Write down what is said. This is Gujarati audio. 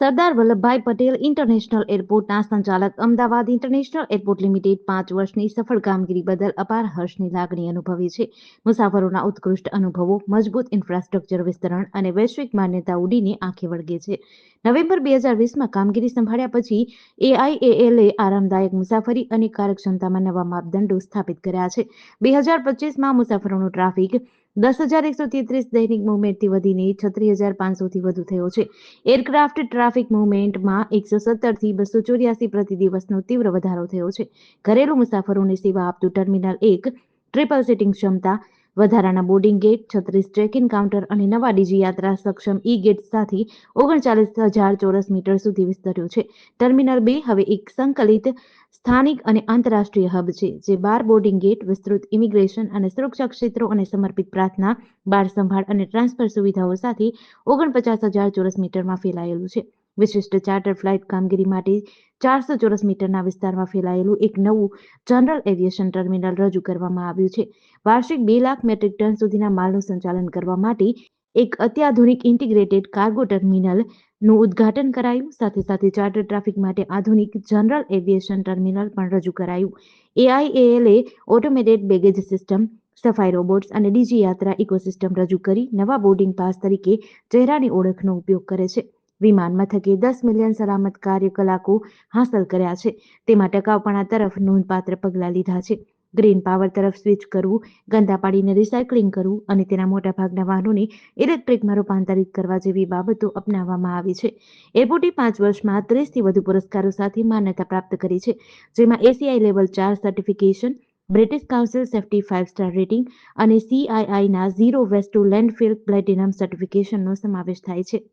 સરદાર વલ્લભભાઈ પટેલ ઇન્ટરનેશનલ એરપોર્ટના સંચાલક, અમદાવાદ ઇન્ટરનેશનલ એરપોર્ટ લિમિટેડ પાંચ વર્ષની સફળ કામગીરી બદલ અપાર હર્ષની લાગણી અનુભવી છે. મુસાફરોના ઉત્કૃષ્ટ અનુભવો, મજબૂત ઇન્ફ્રાસ્ટ્રક્ચર વિસ્તરણ અને વૈશ્વિક માન્યતા ઉડીને આંખે વળગે છે. નવેમ્બર બે હજાર વીસમાં કામગીરી સંભાળ્યા પછી એઆઈએએલએ આરામદાયક મુસાફરી અને કાર્યક્ષમતામાં નવા માપદંડો સ્થાપિત કર્યા છે. બે હજાર પચીસમાં મુસાફરોનું ટ્રાફિક દસ હજાર એકસો તેત્રીસ દૈનિક મુવમેન્ટથી વધીને છત્રીસ હજાર પાંચસોથી વધુ થયો છે. એરક્રાફ્ટ ટ્રાફિક મુવમેન્ટમાં એકસો સત્તરથી બસો ચોર્યાસી પ્રતિ દિવસનો તીવ્ર વધારો થયો છે. ઘરેલુ મુસાફરોને સેવા આપતું ટર્મિનલ એક, ટ્રિપલ સીટિંગ ક્ષમતા વધારાના બોર્ડિંગ ગેટ છત્રીસ ઇન કાઉન્ટર અને નવા ડીજી યાત્રા સક્ષમ ઈ ગેટ સાથે ઓગણચાલીસ હજાર ચોરસ મીટર સુધી વિસ્તર્યું છે. ટર્મિનલ બે હવે એક સંકલિત સ્થાનિક અને આંતરરાષ્ટ્રીય હબ છે, જે બાર બોર્ડિંગ ગેટ વિસ્તૃત ઇમિગ્રેશન અને સુરક્ષા ક્ષેત્રો અને સમર્પિત પ્રાર્થના, બાર સંભાળ અને ટ્રાન્સફર સુવિધાઓ સાથે ઓગણપચાસ હજાર ચોરસ મીટરમાં ફેલાયેલું છે. વિશિષ્ટ ચાર્ટર ફ્લાઇટ કામગીરી માટે ચારસો ચોરસ મીટરના વિસ્તારમાં ફેલાયેલું એક નવું જનરલ એવિએશન ટર્મિનલ રજૂ કરવામાં આવ્યું છે. વાર્ષિક બે લાખ મેટ્રિક ટન સુધીના માલનું સંચાલન કરવા માટે એક અત્યાધુનિક ઇન્ટિગ્રેટેડ કાર્ગો ટર્મિનલનું ઉદ્ઘાટન કરાયું. સાથે સાથે ચાર્ટર ટ્રાફિક માટે આધુનિક જનરલ એવિએશન ટર્મિનલ પણ રજૂ કરાયું. એઆઈએએલએ ઓટોમેટેડ બેગેજ સિસ્ટમ સફાઈ રોબોટ્સ અને ડીજી યાત્રા ઇકોસિસ્ટમ રજૂ કરી નવા બોર્ડિંગ પાસ તરીકે ચહેરાની ઓળખનો ઉપયોગ કરે છે. વિમાન મથકે દસ મિલિયન સલામત કાર્યકલાકો હાંસલ કર્યા છે. તેમાં ટકાઉપણા તરફ નોંધપાત્ર પગલાં લીધા છે. ગ્રીન પાવર તરફ સ્વિચ કરવું, ગંદા પાડીને રિસાયકલિંગ કરવું અને તેના મોટાભાગના વાહનોને ઇલેક્ટ્રિકમાં રૂપાંતરિત કરવા જેવી બાબતો અપનાવવામાં આવી છે. એરપોર્ટે પાંચ વર્ષમાં ત્રીસથી વધુ પુરસ્કારો સાથે માન્યતા પ્રાપ્ત કરી છે, જેમાં એસીઆઈ લેવલ ચાર certification, British council safety five star rating અને સીઆઈઆઈના zero waste to landfill platinum સર્ટિફિકેશનનો સમાવેશ થાય છે.